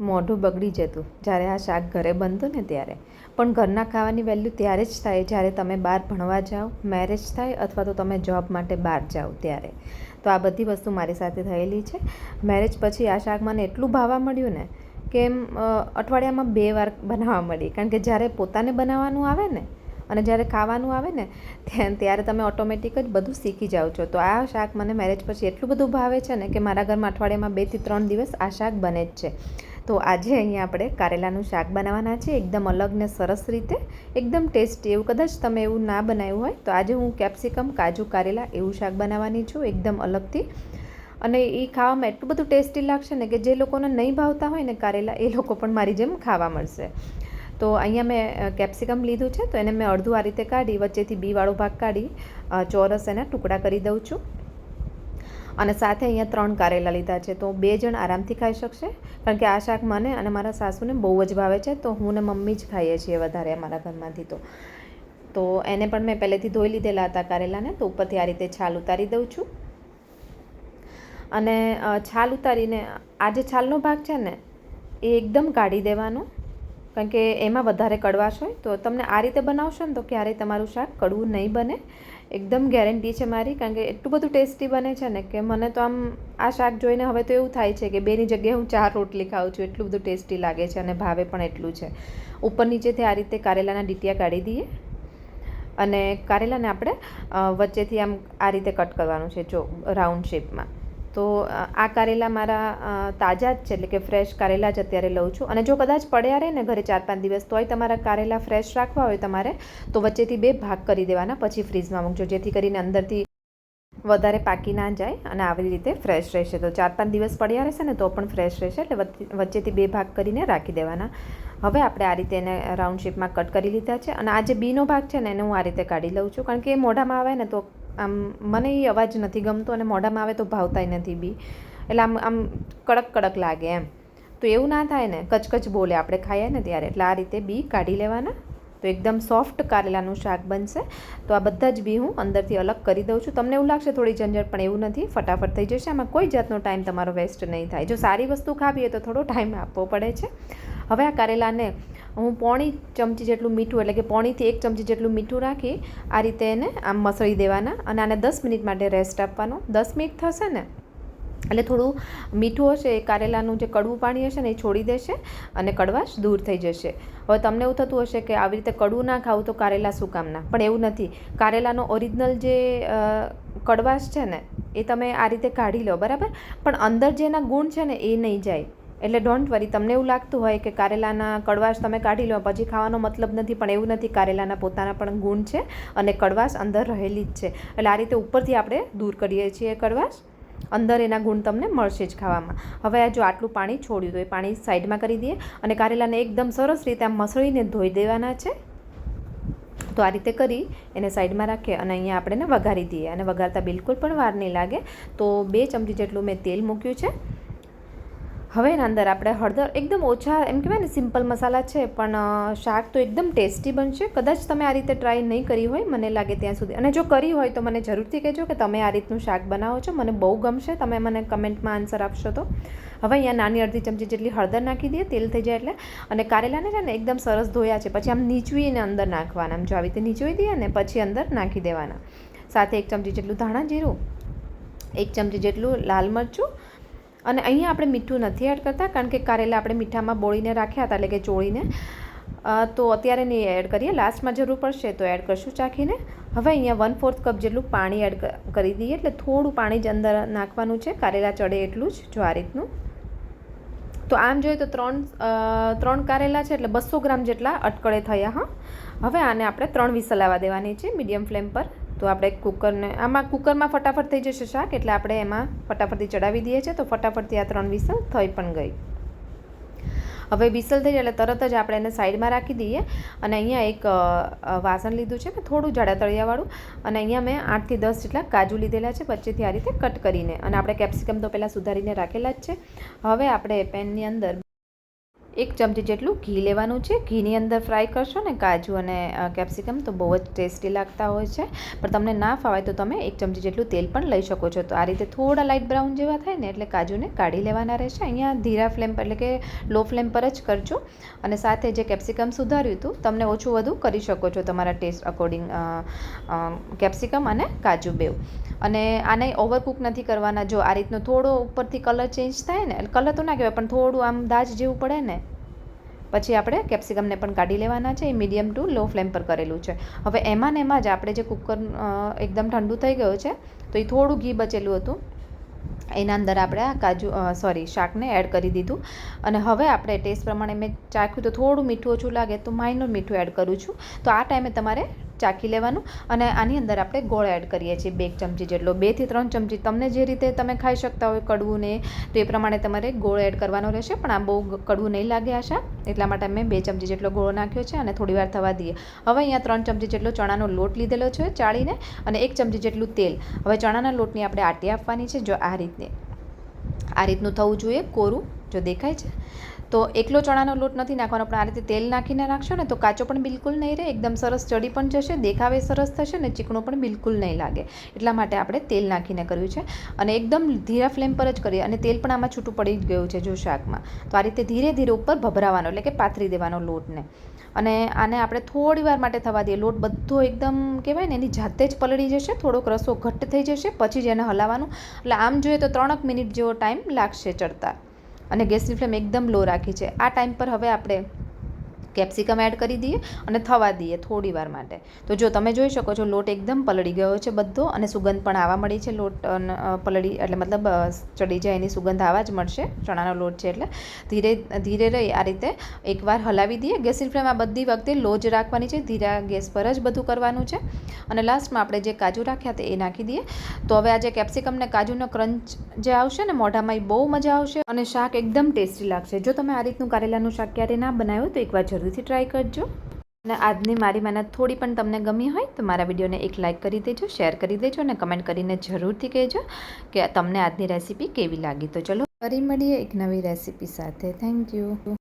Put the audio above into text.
મોઢું બગડી જતું. જ્યારે આ શાક ઘરે બનતું ને ત્યારે. પણ ઘરના ખાવાની વેલ્યુ ત્યારે જ થાય જ્યારે તમે બહાર ભણવા જાઓ, મેરેજ થાય અથવા તો તમે જોબ માટે બહાર જાઓ ત્યારે. તો આ બધી વસ્તુ મારી સાથે થયેલી છે. મેરેજ પછી આ શાક મને એટલું ભાવવા મળ્યું ને કે એમ અઠવાડિયામાં બે વાર બનાવવા મળી. કારણ કે જ્યારે પોતાને બનાવવાનું આવે ને અને જ્યારે ખાવાનું આવે ને ત્યારે તમે ઓટોમેટિક જ બધું શીખી જાઓ છો. તો આ શાક મને મેરેજ પછી એટલું બધું ભાવે છે ને કે મારા ઘરમાં અઠવાડિયામાં બેથી ત્રણ દિવસ આ શાક બને જ છે. તો આજે અહીંયા આપણે કારેલાનું શાક બનાવવાના છે, એકદમ અલગ ને સરસ રીતે, એકદમ ટેસ્ટી. એવું કદાચ તમે એવું ના બનાવ્યું હોય, તો આજે હું કેપ્સિકમ કાજુ, કારેલા એવું શાક બનાવવાની છું, એકદમ અલગથી. અને એ ખાવામાં એટલું બધું ટેસ્ટી લાગશે ને કે જે લોકોને નહીં ભાવતા હોય ને કારેલા, એ લોકો પણ મારી જેમ ખાવા મળશે. તો અહીંયા મેં કેપ્સિકમ લીધું છે, તો એને મેં અડધું આ રીતે કાઢી, વચ્ચેથી બીવાળો ભાગ કાઢી ચોરસ એના ટુકડા કરી દઉં છું. અને સાથે અહીંયા ત્રણ કારેલા લીધા છે, તો બે જણ આરામથી ખાઈ શકશે, કારણ કે આ શાક મને અને મારા સાસુને બહુ જ ભાવે છે, તો હું ને મમ્મી જ ખાઈએ છીએ વધારે અમારા ઘરમાંથી તો. તો એને પણ મેં પહેલેથી ધોઈ લીધેલા હતા કારેલાને, તો ઉપરથી આ રીતે છાલ ઉતારી દઉં છું. અને છાલ ઉતારીને, આ જે છાલનો ભાગ છે ને, એ એકદમ કાઢી દેવાનો. કારણ કે એમાં વધારે કડવાશ હોય, તો તમને આ રીતે બનાવશો ને તો ક્યારેય તમારું શાક કડવું નહીં બને. એકદમ ગેરંટી છે મારી, કારણ કે એટલું બધું ટેસ્ટી બને છે ને કે મને તો આમ આ શાક જોઈને હવે તો એવું થાય છે કે બેની જગ્યાએ હું ચાર રોટલી ખાઉં છું, એટલું બધું ટેસ્ટી લાગે છે અને ભાવે પણ એટલું છે. ઉપર નીચેથી આ રીતે કારેલાના ડીટિયા કાઢી દઈએ અને કારેલાને આપણે વચ્ચેથી આમ આ રીતે કટ કરવાનું છે, જો રાઉન્ડ શેપમાં તો આ કારેલા મારા તાજા જ છે, એટલે કે ફ્રેશ કારેલા જ અત્યારે લઉં છું. અને જો કદાચ પડ્યા રહે ને ઘરે ચાર પાંચ દિવસ, તોય તમારા કારેલા ફ્રેશ રાખવા હોય તમારે, તો વચ્ચેથી બે ભાગ કરી દેવાના, પછી ફ્રીઝમાં મૂકજો, જેથી કરીને અંદરથી વધારે પાકી ના જાય અને આવી રીતે ફ્રેશ રહેશે. તો ચાર પાંચ દિવસ પડ્યા રહેશે ને, તો પણ ફ્રેશ રહેશે, એટલે વચ્ચેથી બે ભાગ કરીને રાખી દેવાના. હવે આપણે આ રીતે એને રાઉન્ડ શેપમાં કટ કરી લીધા છે. અને આ જે બીનો ભાગ છે ને, એને હું આ રીતે કાઢી લઉં છું. કારણ કે એ મોઢામાં આવે ને, તો આમ મને એ અવાજ નથી ગમતો અને મોઢામાં આવે તો ભાવતાય નથી બી. એટલે આમ આમ કડક કડક લાગે એમ. તો એવું ના થાય ને, કચકચ બોલે આપણે ખાઈએ ને ત્યારે. એટલે આ રીતે બી કાઢી લેવાના. તો એકદમ સોફ્ટ કારેલાનું શાક બનશે. તો આ બધા જ બી હું અંદરથી અલગ કરી દઉં છું. તમને એવું લાગશે થોડી ઝંઝટ, પણ એવું નથી. ફટાફટ થઈ જશે. આમાં કોઈ જાતનો ટાઈમ તમારો વેસ્ટ નહીં થાય. જો સારી વસ્તુ ખાવી હોય તો થોડો ટાઈમ આપવો પડે છે. હવે આ કારેલાને હું પોણી ચમચી જેટલું મીઠું, એટલે કે પોણીથી એક ચમચી જેટલું મીઠું રાખી, આ રીતે એને આમ મસળી દેવાના અને આને દસ મિનિટ માટે રેસ્ટ આપવાનો. દસ મિનિટ થશે ને, એટલે થોડું મીઠું હશે, એ કારેલાનું જે કડવું પાણી હશે ને એ છોડી દેશે અને કડવાશ દૂર થઈ જશે. હવે તમને એવું થતું હશે કે આવી રીતે કડવું ના ખાવું તો કારેલા શું કામના? પણ એવું નથી. કારેલાનો ઓરિજિનલ જે કડવાશ છે ને, એ તમે આ રીતે કાઢી લો, બરાબર? પણ અંદર જે એના ગુણ છે ને એ નહીં જાય. એટલે ડોન્ટ વરી તમને એવું લાગતું હોય કે કારેલાના કડવાશ તમે કાઢી લો, પછી ખાવાનો મતલબ નથી, પણ એવું નથી, કારેલાના પોતાના પણ ગુણ છે અને કડવાશ અંદર રહેલી જ છે. એટલે આ રીતે ઉપરથી આપણે દૂર કરીએ છીએ કડવાશ, અંદર એના ગુણ તમને મળશે જ ખાવામાં. હવે આ જો આટલું પાણી છોડ્યું તો એ પાણી સાઈડમાં કરી દઈએ અને કારેલાને એકદમ સરસ રીતે આમ મસળીને ધોઈ દેવાના છે. તો આ રીતે કરી, એને સાઈડમાં રાખીએ અને અહીંયા આપણે વઘારી દઈએ. અને વઘારતા બિલકુલ પણ વાર નહીં લાગે. તો બે ચમચી જેટલું મેં તેલ મૂક્યું છે. હવે એના અંદર આપણે હળદર એકદમ ઓછા, એમ કહેવાય ને સિમ્પલ મસાલા છે, પણ શાક તો એકદમ ટેસ્ટી બનશે. કદાચ તમે આ રીતે ટ્રાય નહીં કરી હોય, મને લાગે ત્યાં સુધી. અને જો કરી હોય, તો મને જરૂરથી કહેજો કે તમે આ રીતનું શાક બનાવો છો. મને બહુ ગમશે, તમે મને કમેન્ટમાં આન્સર આપશો તો. હવે અહીંયા નાની અડધી ચમચી જેટલી હળદર નાખી દઈએ, તેલ થઈ જાય એટલે. અને કારેલાને છે ને, એકદમ સરસ ધોયા છે. પછી આમ નીચવીને અંદર નાખવાના, આમ જો આવી રીતે નીચવી દઈએ ને, પછી અંદર નાખી દેવાના. સાથે એક ચમચી જેટલું ધાણા જીરું, એક ચમચી જેટલું લાલ મરચું અને અહીંયા આપણે મીઠું નથી એડ કરતા, કારણ કે કારેલા આપણે મીઠામાં બોળીને રાખ્યા હતા, એટલે કે ચોળીને. તો અત્યારે નહીં એડ કરીએ. લાસ્ટમાં જરૂર પડશે તો એડ કરશું ચાખીને. હવે અહીંયા વન ફોર્થ કપ જેટલું પાણી એડ કરી દઈએ, એટલે થોડું પાણી જ અંદર નાખવાનું છે. કારેલા ચડે એટલું જ, જો આ રીતનું. તો આમ જોઈએ તો ત્રણ ત્રણ કારેલા છે, એટલે બસો ગ્રામ જેટલા અટકળે થયા, હા. હવે આને આપણે ત્રણ વિસલ આવવા દેવાની છે, મીડિયમ ફ્લેમ પર. તો આપણે કુકરને આમાં કુકરમાં ફટાફટ થઈ જશે શાક, એટલે આપણે એમાં ફટાફટથી ચડાવી દઈએ છીએ. તો ફટાફટથી આ ત્રણ વિસલ થઈ પણ ગઈ. હવે વિસલ થઈ એટલે તરત જ આપણે એને સાઈડમાં રાખી દઈએ. અને અહીંયા એક વાસણ લીધું છે મેં, થોડું જાડા તળિયાવાળું. અને અહીંયા મેં આઠથી દસ જેટલા કાજુ લીધેલા છે વચ્ચેથી આ રીતે કટ કરીને. અને આપણે કેપ્સિકમ તો પહેલાં સુધારીને રાખેલા જ છે. હવે આપણે પેનની અંદર એક ચમચી જેટલું ઘી લેવાનું છે. ઘીની અંદર ફ્રાય કરશો ને કાજુ અને કેપ્સિકમ તો બહુ જ ટેસ્ટી લાગતા હોય છે. પણ તમને ના ફાવાય તો તમે એક ચમચી જેટલું તેલ પણ લઈ શકો છો. તો આ રીતે થોડા લાઇટ બ્રાઉન જેવા થાય ને એટલે કાજુને કાઢી લેવાના રહેશે. અહીંયા ધીરા ફ્લેમ પર એટલે કે લો ફ્લેમ પર જ કરજો. અને સાથે જે કેપ્સિકમ સુધાર્યું હતું, તમને ઓછું વધુ કરી શકો છો તમારા ટેસ્ટ અકોર્ડિંગ કેપ્સિકમ અને કાજુ બેવ. અને આને ઓવરકુક નથી કરવાના. જો આ રીતનો થોડો ઉપરથી કલર ચેન્જ થાય ને કલર તો ના કહેવાય, પણ થોડું આમ દાજ જેવું પડે ને પછી આપણે કેપ્સિકમને પણ કાઢી લેવાના છે, એ મીડિયમ ટુ લો ફ્લેમ પર કરેલું છે. હવે એમાં ને એમાં જ આપણે જે કુકર એકદમ ઠંડુ થઈ ગયું છે, તો એ થોડું ઘી બચેલું હતું. એના અંદર આપણે આ કાજુ સોરી શાકને એડ કરી દીધું. અને હવે આપણે ટેસ્ટ પ્રમાણે મેં ચાખ્યું તો થોડું મીઠું ઓછું લાગે, તો માઇનોર મીઠું એડ કરું છું. તો આ ટાઈમે તમારે ચાખી લેવાનું અને આની અંદર આપણે ગોળ એડ કરીએ છીએ બે ચમચી જેટલો. બેથી ત્રણ ચમચી તમને જે રીતે તમે ખાઈ શકતા હોય કડવું ને તો એ પ્રમાણે તમારે ગોળ એડ કરવાનો રહેશે. પણ આ બહુ કડવું નહીં લાગે આશા. એટલા માટે મેં બે ચમચી જેટલો ગોળો નાખ્યો છે અને થોડી વાર થવા દઈએ. હવે અહીંયા ત્રણ ચમચી જેટલો ચણાનો લોટ લીધેલો છે ચાળીને અને એક ચમચી જેટલું તેલ. હવે ચણાના લોટની આપણે આટી આપવાની છે, જો આ રીતને. આ રીતનું થવું જોઈએ કોરું. જો દેખાય છે? તો એકલો ચણાનો લોટ નથી નાખવાનો, પણ આ રીતે તેલ નાખીને નાખશો ને તો કાચો પણ બિલકુલ નહીં રહે, એકદમ સરસ ચડી પણ જશે, દેખાવે સરસ થશે ને ચીકણું પણ બિલકુલ નહીં લાગે. એટલા માટે આપણે તેલ નાખીને કર્યું છે અને એકદમ ધીરા ફ્લેમ પર જ કરીએ અને તેલ પણ આમાં છૂટું પડી જ ગયું છે જો શાકમાં. તો આ રીતે ધીરે ધીરે ઉપર ભભરાવાનો, એટલે કે પાથરી દેવાનો લોટને. અને આને આપણે થોડી વાર માટે થવા દઈએ. લોટ બધો એકદમ કહેવાય ને એની જાતે જ પલળી જશે, થોડોક રસો ઘટ્ટ થઈ જશે, પછી જ એને હલાવવાનું. એટલે આમ જોઈએ તો ત્રણક મિનિટ જેવો ટાઈમ લાગશે ચડતા. અને ગેસની ફ્લેમ એકદમ લો રાખી છે. આ ટાઈમ પર હવે આપણે કેપ્સિકમ એડ કરી દઈએ અને થવા દઈએ થોડી વાર માટે. તો જો તમે જોઈ શકો છો, લોટ એકદમ પલળી ગયો છે બધો અને સુગંધ પણ આવવા મળી છે લોટ પલળી, એટલે મતલબ ચડી જાય એની સુગંધ આવવા જ મળશે ચણાનો લોટ છે એટલે. ધીરે ધીરે રહી આ રીતે એકવાર હલાવી દઈએ. ગેસની ફ્લેમ આ બધી વખતે લો જ રાખવાની છે, ધીરા ગેસ પર જ બધું કરવાનું છે. અને લાસ્ટમાં આપણે જે કાજુ રાખ્યા હતા એ નાખી દઈએ. તો હવે આ જે કેપ્સિકમ ને કાજુનો ક્રંચ જે આવશે ને મોઢામાં એ બહુ મજા આવશે અને શાક એકદમ ટેસ્ટી લાગશે. જો તમે આ રીતનું કારેલાનું શાક ક્યારેય ના બનાવ્યું તો એકવાર જરૂરથી ટ્રાય કરજો. અને આજની મારી મહેનત થોડી પણ તમને ગમી હોય તો મારા વિડીયોને એક લાઇક કરી દેજો શેર કરી દેજો અને કમેન્ટ કરીને જરૂરથી કહેજો કે તમને આજની રેસીપી કેવી લાગી. તો ચલો, ફરી મળીએ એક નવી રેસીપી સાથે. Thank you